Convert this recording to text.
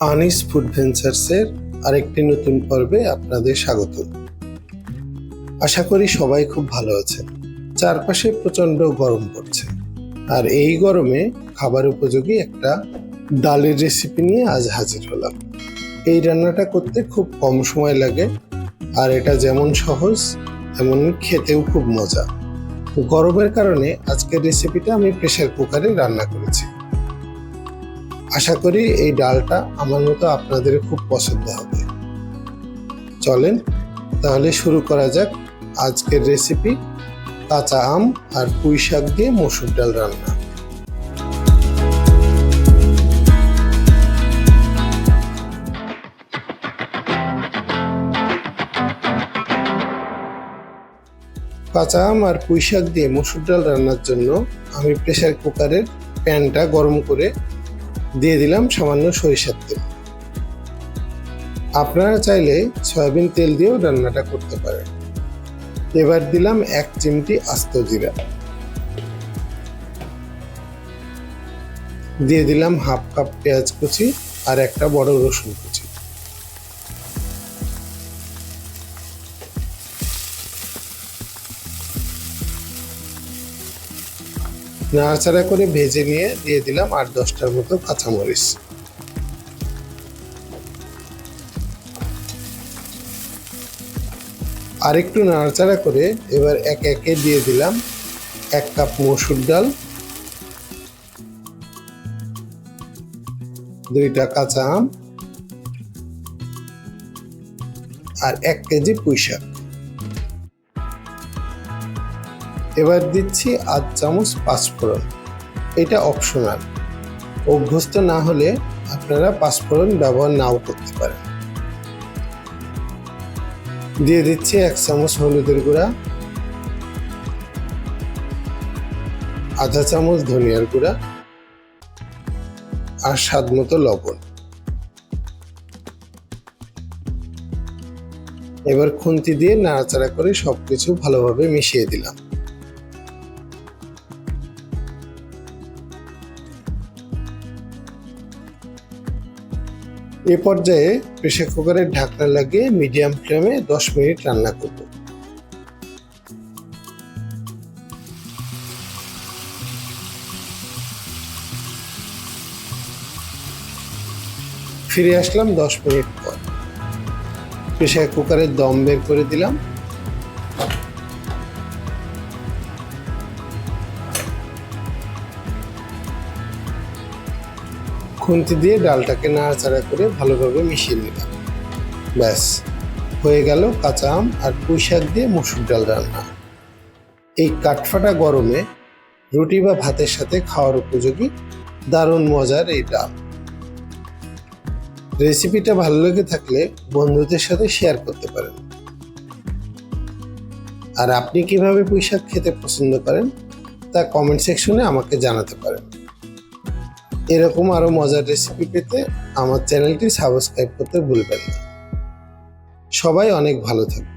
Anis food ভেঞ্চার্সের আরেকটি নতুন পর্বে আপনাদের স্বাগত। আশা করি সবাই খুব ভালো আছেন। চারপাশে প্রচণ্ড গরম পড়ছে। আর এই গরমে খাবার উপযোগী একটা ডালের রেসিপি নিয়ে আজ হাজির হলাম। এই রান্নাটা করতে খুব কম সময় লাগে, আর এটা যেমন সহজ, তেমন খেতেও খুব মজা। গরমের কারণে আজকের রেসিপিটা আমি প্রেশার কুকারে রান্না করেছি। আশা করি এই ডালটা আমার মতো আপনাদের খুব পছন্দ হবে। চলেন তাহলে শুরু করা যাক আজকের রেসিপি কাঁচা আম আর পুঁই শাক দিয়ে মসুর ডাল রান্না। কাঁচা আম আর পুঁই শাক দিয়ে মসুর ডাল রান্নার জন্য আমি প্রেসার কুকারের প্যানটা গরম করে দিয়ে দিলাম সামান্য সরিষার তেল। আপনারা চাইলে সয়াবিন তেল দিয়েও রান্নাটা করতে পারেন। এবার দিলাম এক চিমটি আস্ত জিরা। দিয়ে দিলাম হাফ কাপ পেঁয়াজ কুচি আর একটা বড় রসুন নাড়াচাড়া করে ভেজে নিয়ে দিয়ে দিলাম আট দশটার মতো কাঁচামরিচ। আরেকটু নাড়াচাড়া করে এবার এক একে দিয়ে দিলাম এক কাপ মসুর ডাল, দুইটা কাঁচা আম আর এক কেজি পুঁই শাক এবার দিচ্ছি আধ চামচ পাঁচফোড়ন। এটা অপশনাল অভ্যস্ত না হলে আপনারা পাঁচফোড়ন ব্যবহার নাও করতে পারেন। দিয়ে দিচ্ছি এক চামচ হলুদের গুঁড়া। আধা চামচ ধনিয়ার গুঁড়া। আর স্বাদ মতো লবণ। এবার খুন্তি দিয়ে নাড়াচাড়া করে সবকিছু ভালোভাবে মিশিয়ে দিলাম। এ পর্যায়ে প্রেসার কুকারের ঢাকনা লাগিয়ে মিডিয়াম ফ্লেমে দশ মিনিট রান্না করব। ফিরে আসলাম দশ মিনিট পর। প্রেসার কুকারের দম বের করে দিলাম। খুন্তি দিয়ে ডালটাকে নাড়াচাড়া করে ভালোভাবে মিশিয়ে নিলাম। ব্যাস, হয়ে গেল কাঁচা আম আর পুঁই শাক দিয়ে মসুর ডাল রান্না। এই কাঠফাটা গরমে রুটি বা ভাতের সাথে খাওয়ার উপযোগী দারুণ মজার এই ডাল। রেসিপিটা ভালো লেগে থাকলে বন্ধুদের সাথে শেয়ার করতে পারেন। আর আপনি কীভাবে পুঁই শাক খেতে পছন্দ করেন তা কমেন্ট সেকশনে আমাকে জানাতে পারেন। এরকম আরও মজার রেসিপি পেতে আমার চ্যানেলটি সাবস্ক্রাইব করতে ভুলবেন না। সবাই অনেক ভালো থাকবে